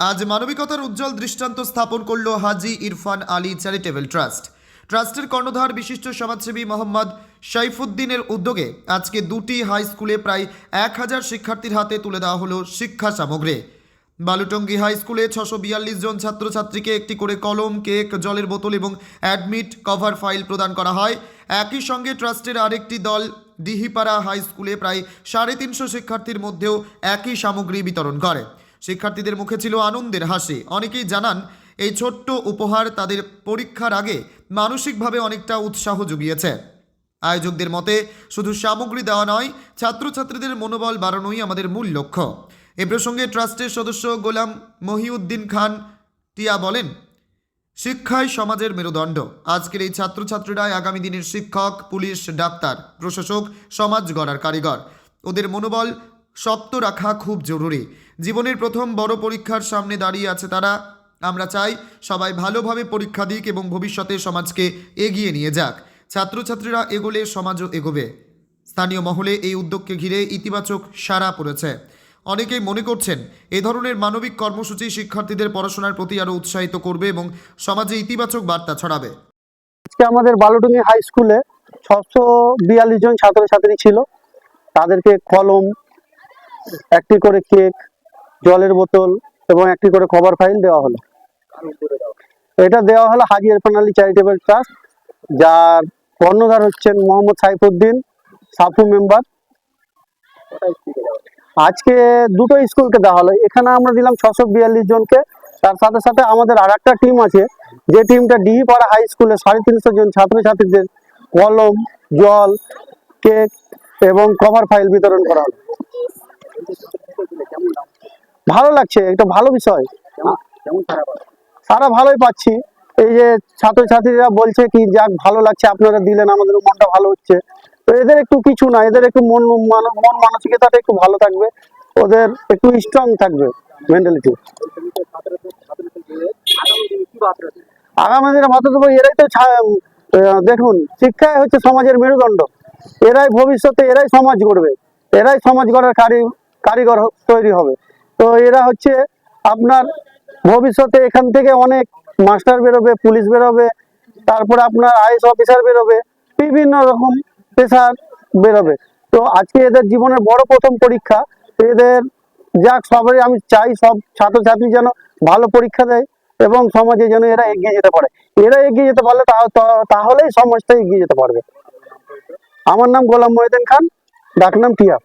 আজ মানবিকতার উজ্জ্বল দৃষ্টান্ত স্থাপন করল হাজি ইরফান আলী চ্যারিটেবল ট্রাস্ট। ট্রাস্টের কর্ণধার বিশিষ্ট সমাজসেবী মোহাম্মদ সাইফুদ্দিনের উদ্যোগে আজকে দুটি হাই স্কুলে প্রায় এক হাজার শিক্ষার্থীর হাতে তুলে দেওয়া হলো শিক্ষা সামগ্রী। বালুটঙ্গি হাই স্কুলে ছশো বিয়াল্লিশ জন ছাত্রছাত্রীকে একটি করে কলম, কেক, জলের বোতল এবং অ্যাডমিট কভার ফাইল প্রদান করা হয়। একই সঙ্গে ট্রাস্টের আরেকটি দল ডিহিপাড়া হাই স্কুলে প্রায় সাড়ে তিনশো শিক্ষার্থীর মধ্যেও একই সামগ্রী বিতরণ করে। শিক্ষার্থীদের মুখে ছিল আনন্দের হাসি। অনেকেই জানান, এই ছোট্ট উপহার তাদের পরীক্ষার আগে মানসিকভাবে অনেকটা উৎসাহ জুগিয়েছে। আয়োজকদের মতে, শুধু সামগ্রী দেওয়া নয়, ছাত্রছাত্রীদের মনোবল বাড়ানোই আমাদের মূল লক্ষ্য। এ প্রসঙ্গে ট্রাস্টের সদস্য গোলাম মহিউদ্দিন খান টিয়া বলেন, শিক্ষাই সমাজের মেরুদণ্ড। আজকের এই ছাত্রছাত্রীরা আগামী দিনের শিক্ষক, পুলিশ, ডাক্তার, প্রশাসক, সমাজ গড়ার কারিগর। ওদের মনোবল শক্ত রাখা খুব জরুরি। জীবনের প্রথম বড় পরীক্ষার সামনে দাঁড়িয়ে আছে তারা। আমরা চাই সবাই ভালোভাবে পরীক্ষা দিক এবং ভবিষ্যতে সমাজকে এগিয়ে নিয়ে যাক। ছাত্রছাত্রীরা এগোলে সমাজও এগোবে। স্থানীয় মহলে এই উদ্যোগকে ঘিরে ইতিবাচক সাড়া পড়েছে। অনেকেই মনে করছেন, এ ধরনের মানবিক কর্মসূচি শিক্ষার্থীদের পড়াশোনার প্রতি আরও উৎসাহিত করবে এবং সমাজে ইতিবাচক বার্তা ছড়াবে। আজকে আমাদের বালুডুঙ্গি হাই স্কুলে ছশো বিয়াল্লিশ জন ছাত্রছাত্রী ছিল। তাদেরকে কলম একটি করে কেক, জলের বোতল এবং একটি করে কভার ফাইল দেওয়া হলো। এটা দেওয়া হলো হাজি ইরফান আলী চ্যারিটেবল ট্রাস্ট যার কর্ণধার হচ্ছেন মোহাম্মদ সাইফুদ্দিন সাফু মেম্বার আজকে দুটো স্কুলকে দেওয়া হলো। এখানে আমরা দিলাম ছশো বিয়াল্লিশ জনকে। তার সাথে সাথে আমাদের আর একটা টিম আছে, যে টিমটা ডিহি পাড়া হাই স্কুলে সাড়ে তিনশো জন ছাত্রছাত্রীদের কলম, জল, কেক এবং কভার ফাইল বিতরণ করা হলো। ভালো লাগছে একটা ভালো বিষয়। সারা ভালোই পাচ্ছি। এই যে ছাত্রছাত্রীরা বলছে কি যাক ভালো লাগছে আপনারা দিলেন আমাদের মনটা ভালো হচ্ছে। তো এদের একটু কিছু না এদের একটু মন মান- মন মানসিকতাটা একটু ভালো থাকবে ওদের একটু স্ট্রং থাকবে মেন্টালিটি আগামী দিনে ভাত দেবো এরাই তো দেখুন শিক্ষাই হচ্ছে সমাজের মেরুদণ্ড। এরাই ভবিষ্যতে এরাই সমাজ গড়বে। এরাই সমাজ গড়ার কারি কারিগর তৈরি হবে। তো এরা হচ্ছে আপনার ভবিষ্যতে এখান থেকে অনেক মাস্টার বেরোবে, পুলিশ বেরোবে, তারপরে আপনার আইএস অফিসার বেরোবে, বিভিন্ন রকম পেশার বেরোবে। তো আজকে এদের জীবনের বড় প্রথম পরীক্ষা। এদের যাক সবাই আমি চাই সব ছাত্রছাত্রী যেন ভালো পরীক্ষা দেয় এবং সমাজে যেন এরা এগিয়ে যেতে পারে। এরা এগিয়ে যেতে পারলে তাহলেই সমাজটা এগিয়ে যেতে পারবে। আমার নাম গোলাম মহিদিন খান, ডাকনাম টিয়া।